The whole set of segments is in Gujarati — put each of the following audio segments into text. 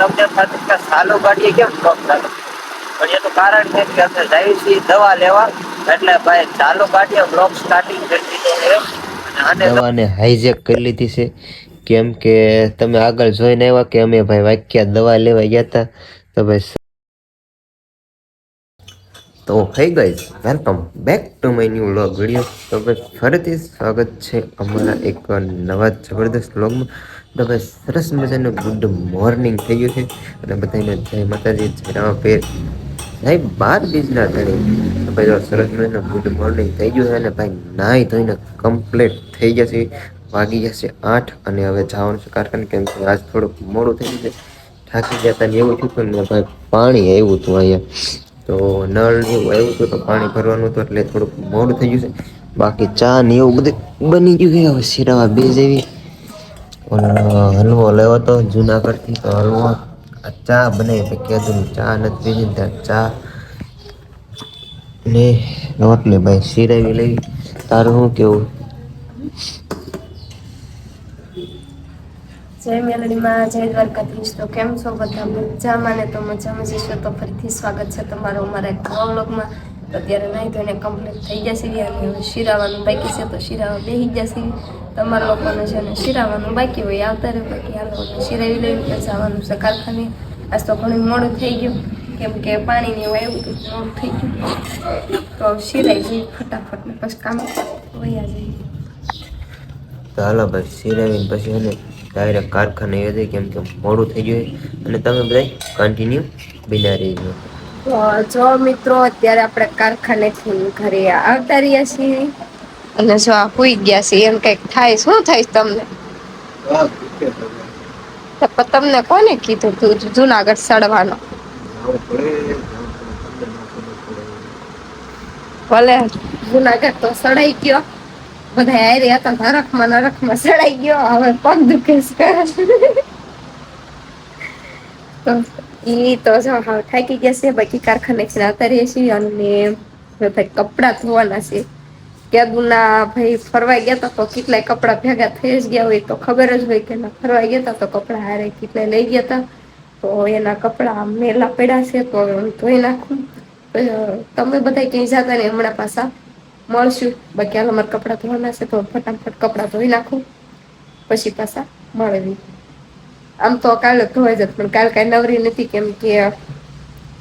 તમને એમ થતું કે કેમ બ્લોક થાય? પણ એનું કારણ છે કે અમે જઈએ છીએ દવા લેવા, એટલે ભાઈ ચાલુ ગાડીએ બ્લોક સ્ટાર્ટિંગ કરી દીધો દવાને હાઈજેક કરી લીધી છે. કેમ કે તમે આગળ જોઈને આવ્યા કે અમે ભાઈ વાક્યા દવા લેવા ગયા હતા તો ભાઈ તો hey guys welcome back to my new vlog video. તો ભાઈ ફરીથી સ્વાગત છે અમારા એક નવા જબરદસ્ત વ્લોગમાં. તો ભાઈ સરસ મજાનું ગુડ મોર્નિંગ થઈ ગયું છે. અને બધાને જય માતાજી, જય રામાપીર જય બાર બીજના ધણી. ભાઈ સરસ મજાનું ગુડ મોર્નિંગ થઈ ગયું છે અને ભાઈ નાહી ધોઈને કમ્પ્લીટ થઈ ગયા છે વાગી જશે આઠ અને હવે જવાનું છે કારણ કેમ કે આજ થોડુંક મોડું થઈ ગયું છે. થાકી જતા ને એવું થયું ને ભાઈ પાણી આવ્યું હતું અહીંયા. તો નળ એવું આવ્યું હતું તો પાણી ભરવાનું હતું એટલે થોડુંક મોડું થઈ ગયું છે. બાકી ચા ને એવું બધું બની ગયું છે. હવે શીરાવા બે જેવી હલવો લેવો હતો જુનાગઢથી તો હલવો. ચા બનાવી તો કીધું ચા નથી પીધી ત્યાં ચા ને રોટલી ભાઈ શીરાવી લેવી તારું શું કેવું? જય તો કેમ છો તો તો ફરીથી સ્વાગત છે તમારું અમારા એક નવા તો અત્યારે નહીં ધોઈને કમ્પ્લીટ થઈ જશે અને શિરાવાનું બાકી છે, તો શિરાવા બેસી જશે તમારા લોકોને છે ને શિરાવાનું બાકી હોય આવતા રહે બાકી હાલો લોકોને શિરાવી લેવી પછી જવાનું છે કારખાને. આજ તો ઘણું મોડું થઈ ગયું કેમ કે પાણીને એવું આવ્યું હતું મોડું થઈ ગયું. તો શિરાઈ જઈ ફટાફટ ને પછી કામ વયા જઈએ. તો હાલો ભાઈ સિરાવીને પછી એને ડાયરેક્ટ કારખાને યોજે કેમ કે મોડું થઈ ગયું અને તમે બધા કન્ટિન્યુ બિના રહીજો તો જો મિત્રો અત્યારે આપણે કારખાનેથી ઘરે આવતા રહ્યા છીએ. અને જો આ હુઈ ગયા છે એમ કંઈક થાય શું થાય તમને? તમને કોને કીધું તું જુનાગઢ સડવાનો ભલે જુનાગઢ તો સડાઈ ગયો. બધા આયરી હતા નરકમાં નરકમાં સડાઈ ગયો. હવે પગ દુખે છે? તો ઈ તો જો હાવ થાકી ગયા છે બાકી કારખાને છે અત્યારે છીએ અને હવે ભાઈ કપડાં ધોવાના છે. કેદુના ભાઈ ફરવા ગયા હતા તો કેટલાય કપડાં ભેગા થઈ જ ગયા હોય તો ખબર જ હોય કે ફરવા ગયા તા તો કપડાં હારે કેટલાય લઈ ગયા તા. તો એના કપડાં મેલા પડ્યા છે તો ધોઈ નાખું. તમે બધા ક્યાંય જતા ને હમણાં પાછા? મળશું. બાકી હાલ અમારે કપડાં ધોવાના છે તો ફટાફટ કપડાં ધોઈ નાખું. પછી પાછા મળવી આમ તો કાલે ધોવાઈ જત, પણ કાલ કાંઈ નવરી નથી કેમ કે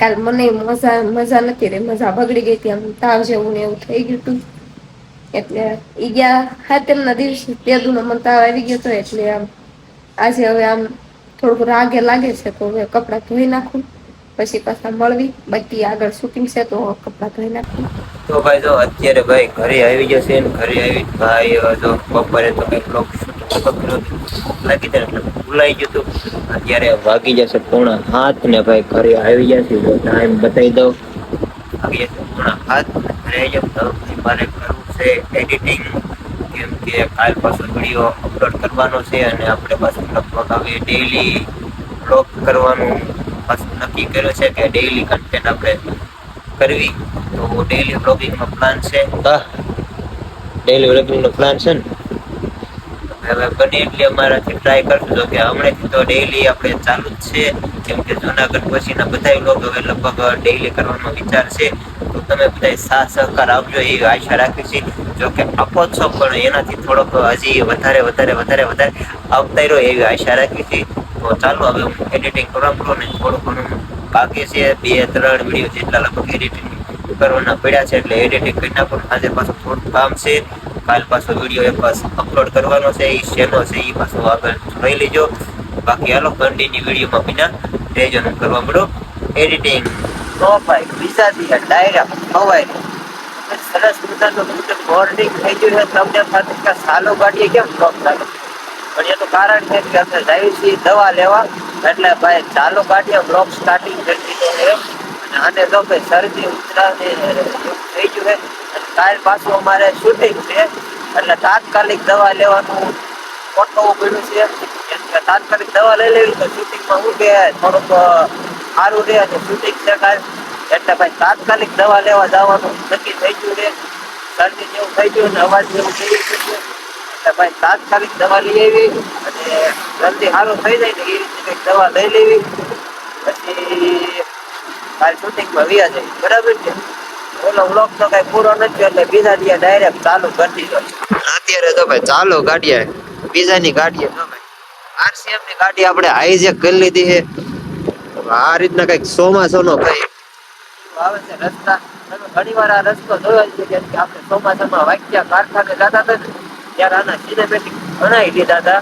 કાલ મને મજા મજા નથી રે. મજા બગડી ગઈ હતી. આમ તાવ જેવું ને એવું થઈ ગયું હતું. એટલે ઈ ગયા હાથેમના દિવસે તે દુનો મને તાવ આવી ગયો હતો એટલે આમ આજે હવે આમ થોડુંક રાગે લાગે છે તો હવે કપડાં ધોઈ નાખું. પછી પાછા મળવી. બાકી આગળ શૂટિંગ છે તો કપડાં ધોઈ નાખું. તો ભાઈ જો અત્યારે ભાઈ ઘરે આવી જશે ને ઘરે આવી ભાઈ જો બપોરે તો કંઈક બ્લોક લાગી જાય એટલે ભૂલાઈ ગયું હતું અત્યારે વાગી જશે પૂર્ણ હાથ ને ભાઈ ઘરે આવી જશે ટાઈમ બતાવી દઉં. આવી જશે પૂર્ણ હાથ ઘરે આવી જાય તો મારે કરવું છે એડિટિંગ કેમ કે કાલ પાછો વીડિયો અપલોડ કરવાનો છે અને આપણે પાછું લગભગ હવે ડેઈલી બ્લોગ કરવાનું પાછું નક્કી કર્યું છે કે ડેઈલી કન્ટેન્ટ આપણે કરવી. તો ડેઈલી બ્લોગિંગનો પ્લાન છે. ડેઈલી બ્લોગિંગનો પ્લાન છે ને? હવે બને એટલી અમારાથી ટ્રાય કરશું. જો કે હમણાંથી તો ડેઈલી આપણે ચાલુ જ છે. કેમ કે જુનાગઢ પછીના બધા લોકો હવે લગભગ ડેઈલી કરવાનો વિચાર છે. તમે બધા સાથ સહકાર આપજો એવી આશા રાખી છે. જો કે આપો પણ એનાથી થોડોક હજી વધારે વધારે વધારે વધારે આવતા રહ્યો એવી આશા રાખી છે. તો ચાલો હવે હું એડિટિંગ કરવા પડો ને થોડું ઘણું બાકી છે બે, ત્રણ વીડિયો જેટલા લગભગ એડિટિંગ કરવાના પડ્યા છે એટલે એડિટિંગ કરી નાખું. આજે પાછું થોડું કામ છે. કાલ પાછો વીડિયો એક પાસ અપલોડ કરવાનો છે. એ શેનો છે એ પાછો આગળ જોઈ લેજો. બાકી હાલો કન્ટિન્યુ વિડીયોમાં બિના રહેજો કરવા મળો. એડિટિંગ બીજા દિવસે ડાયરેક્ટ ખવાય સરસ મજાનું ગુડ બોર્ડિંગ થઈ ગયું છે. તમને એમ કે સાલો ગાડીએ કેમ ફ્લોપ થાય પણ એનું કારણ છે કે અમે જઈએ છીએ દવા લેવા, એટલે ભાઈ ચાલુ ગાડીએ બ્લોક સ્ટાર્ટિંગ કરી દીધો છે. અને તો ભાઈ શરદી ઉધરસ થઈ ગયું છે. કાલ પાછું અમારે શૂટિંગ છે. એટલે તાત્કાલિક દવા લેવાનું ખોટવું પડ્યું છે. તાત્કાલિક દવા લઈ લેવી તો શૂટિંગમાં હું કે, થોડુંક સારું રહે અને શૂટિંગ શકાય. એટલે ભાઈ તાત્કાલિક દવા લેવા જવાનું નક્કી થઈ ગયું છે. શરદી જેવું થઈ ગયું ને અવાજ જેવું થઈ ગયું એટલે ભાઈ તાત્કાલિક દવા લઈ આવી અને જલ્દી સારું થઈ જાય ને એ રીતે કંઈક દવા લઈ લેવી. પછી કાલ શૂટિંગમાં વ્યા જાય. બરાબર છે? ઓલો બ્લોક તો કઈ પૂરો નથી એટલે બીજા દિવસે ડાયરેક્ટ ચાલુ કરી દીધો અત્યારે તો ભાઈ ચાલો ગાડીએ બીજાની ગાડીએ આરસીએમની ગાડી આપણે હાઈજેક કરી લીધી છે. આ રીતના કંઈક ચોમાસાનો ભાઈ. આવે છે રસ્તા. તમે ઘણી વાર આ રસ્તો જોયો છે કે આપણે ચોમાસામાં વાક્યા કારખાને જતા હતા ને ત્યારે આના સિનેમેટિક બનાવી દીધા હતા.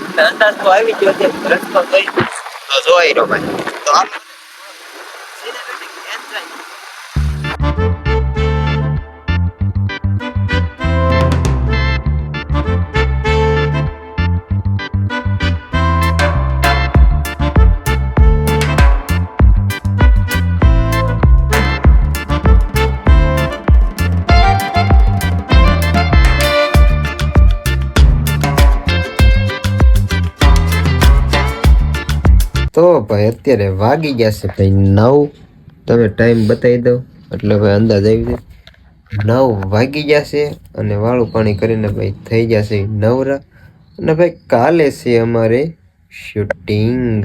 એટલે અંદાજ તો આવી ગયો છે રસ્તો જોઈ તો જોઈ રહ્યો ભાઈ. તો સિનેમેટિક એન્જોય ભાઈ અત્યારે વાગી ગયા છે ભાઈ નવ. તમે ટાઈમ બતાવી દો. એટલે ભાઈ અંદાજ આવી જાય નવ વાગી ગયા છે અને વાળું પાણી કરીને ભાઈ થઈ જશે નવરા. અને ભાઈ કાલે છે અમારે શૂટિંગ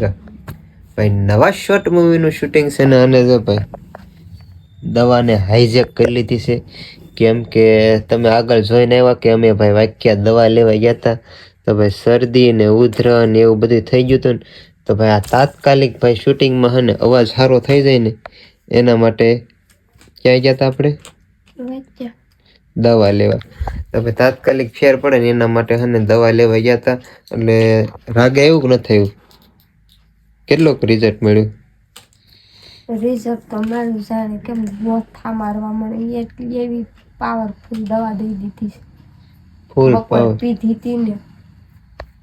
ભાઈ નવા શોર્ટ મૂવીનું શૂટિંગ છે ને અને જો ભાઈ દવાને હાઈજેક કરી લીધી છે. કેમ કે તમે આગળ જોઈને આવ્યા કે અમે ભાઈ વાક્યા દવા લેવા ગયા હતા તો ભાઈ શરદી ને ઉધરન એવું બધું થઈ ગયું હતું ને. તો ભાઈ આ તાત્કાલિક ભાઈ શૂટિંગમાં હને અવાજ સારો થઈ જાય ને એના માટે ક્યાં ગયા હતા આપણે? દવા લેવા. તો ભાઈ તાત્કાલિક ફેર પડે ને એના માટે હને દવા લેવા ગયા હતા એટલે રાગે એવું કે ન થયું? કેટલોક રિઝલ્ટ મળ્યું? રિઝલ્ટ તો મારું જાણે કેમ મોથા મારવા મળે એટલી એવી પાવરફુલ દવા દઈ દીધી છે. ફૂલ પાવર પીધી હતી ને.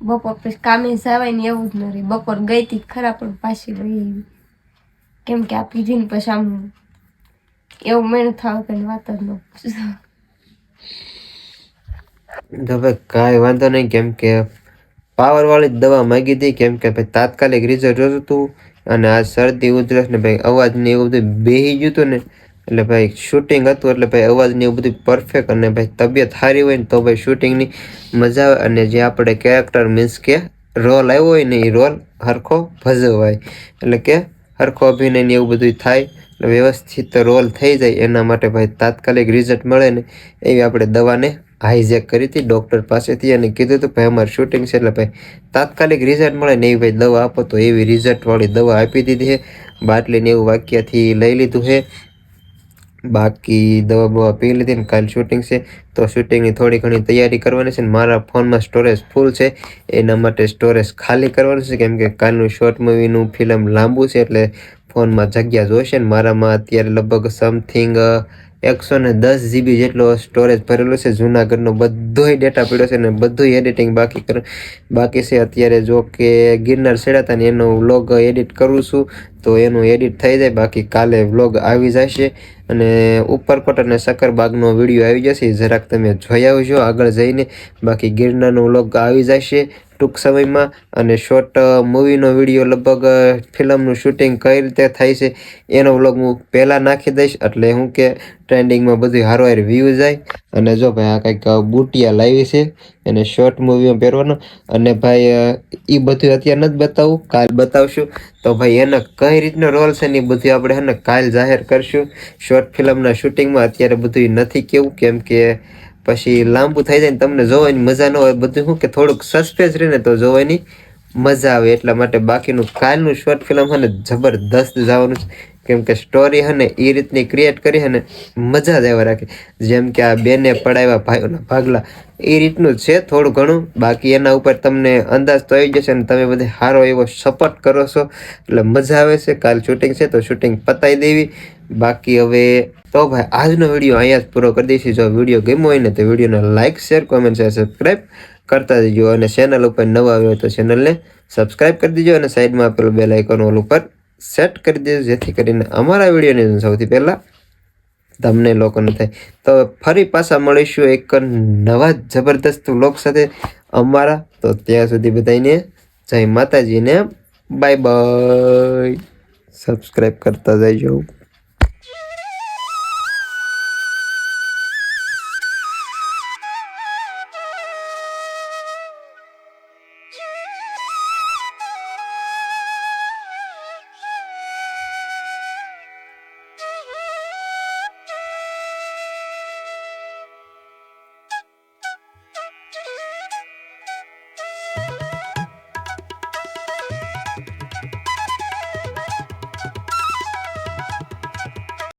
બપોર પછી કામે જવાય એવું જ ન રહે બપોર ગઈ હતી ખરા, પણ પાછી લઈ આવી કેમ કે આ પીધી ને પછી આમ એવું મેળ થાવ કે વાત જ ન. તો ભાઈ કાંઈ વાંધો નહીં, કેમ કે પાવર વાળી જ દવા માંગી હતી, કેમ કે ભાઈ તાત્કાલિક રિઝલ્ટ જોતું હતું અને આ શરદી ઉધરસ ને ભાઈ અવાજ ને એવું બધું બેહી ગયું હતું ને એટલે ભાઈ શૂટિંગ હતું એટલે ભાઈ અવાજ ને એવું બધું પરફેક્ટ અને ભાઈ તબિયત સારી હોય ને તો ભાઈ શૂટિંગની મજા આવે. અને જે આપણે કેરેક્ટર મીન્સ કે રોલ આવ્યો હોય ને એ રોલ હરખો ભજવાય. એટલે કે હરખો અભિનય ને એવું બધું થાય. એટલે વ્યવસ્થિત રોલ થઈ જાય. એના માટે ભાઈ તાત્કાલિક રિઝલ્ટ મળે ને એવી આપણે દવાને હાઈજેક કરી હતી ડૉક્ટર પાસેથી અને કીધું હતું ભાઈ અમારું શૂટિંગ છે એટલે ભાઈ તાત્કાલિક રિઝલ્ટ મળે ને એવી ભાઈ દવા આપો તો એવી રિઝલ્ટવાળી દવા આપી દીધી છે. બાટલીને એવું વાક્યથી લઈ લીધું છે. બાકી દવા બવા પી લીધી ને કાલ શૂટિંગ છે, તો શૂટિંગની થોડી ઘણી તૈયારી કરવાની છે ને મારા ફોનમાં સ્ટોરેજ ફૂલ છે. એના માટે સ્ટોરેજ ખાલી કરવાનું છે, કેમ કે કાલનું શોર્ટ મૂવીનું ફિલ્મ લાંબુ છે, એટલે ફોનમાં જગ્યા જોઈશે ને મારામાં અત્યારે લગભગ સમથિંગ એકસો ને દસ જીબી જેટલો સ્ટોરેજ ભરેલો છે. જૂનાગઢનો બધોય ડેટા પડ્યો છે ને બધું એડિટિંગ બાકી કર, બાકી છે. અત્યારે જો કે ગિરનાર છેડાતા ને એનો વ્લોગ એડિટ કરું છું, તો એનું એડિટ થઈ જાય. બાકી કાલે વ્લોગ આવી જશે. અને ઉપરકોટ અને શકરબાગનો વીડિયો આવી જશે. જરાક તમે જોઈ આવજો. આગળ જઈને બાકી ગિરનારનો વ્લોગ આવી જશે. ટૂંક સમયમાં અને શોર્ટ મૂવીનો વીડિયો લગભગ ફિલ્મનું શૂટિંગ કઈ રીતે થાય છે એનો વ્લોગ હું પહેલાં નાખી દઈશ. એટલે હું કે ટ્રેન્ડિંગમાં બધું હારવાર હાર વ્યૂ જાય. અને જો ભાઈ આ કંઈક બુટિયા લાવી છે એને શોર્ટ મૂવીમાં પહેરવાનો. અને ભાઈ એ બધું અત્યારે નથી બતાવું, કાલ બતાવશું. તો ભાઈ એને કઈ રીતનો રોલ છે ને એ બધું આપણે એને કાલ જાહેર કરશું. શોર્ટ ફિલ્મના શૂટિંગમાં અત્યારે બધું નથી કેવું, કેમ કે પછી લાંબુ થઈ જાય ને તમને જોવાની મજા ન હોય, બધું શું કે થોડુંક સસ્પેન્સ રહે ને તો જોવાની મજા આવે. એટલા માટે બાકીનું કાલનું શોર્ટ ફિલ્મ હે જબરદસ્ત જવાનું છે. કેમ કે સ્ટોરી હે એ રીતની ક્રિએટ કરી હે મજા જ આવ્યા રાખે. જેમ કે આ બેને પડાવ્યા ભાઈઓના ભાગલા. એ રીતનું છે થોડું ઘણું. બાકી એના ઉપર તમને અંદાજ તો આવી જશે અને તમે બધે સારો એવો સપોર્ટ કરો છો. એટલે મજા આવે છે. કાલ શૂટિંગ છે તો શૂટિંગ પતાવી દેવી. બાકી હવે તો ભાઈ, આજનો વીડિયો અહીંયા જ પૂરો કરી દઈશું. જો વીડિયો ગમ્યો હોય ને તો વિડીયોને like share comment share subscribe કરતા જજો અને ચેનલ ઉપર નવા આવ્યો તો ચેનલને સબસ્ક્રાઈબ કરી દેજો અને સાઈડમાં આપેલું બેલ આઇકોન ઓલ ઉપર સેટ કરી દેજો, જેથી કરીને અમારા વિડીયોની સૌથી પહેલાં તમને લોકોને થાય. તો ફરી પાછા મળીશું એક નવા જબરદસ્ત લોક સાથે અમારા. તો ત્યાં સુધી બધાને જય માતાજીને બાય બાય સબસ્ક્રાઈબ કરતા જજો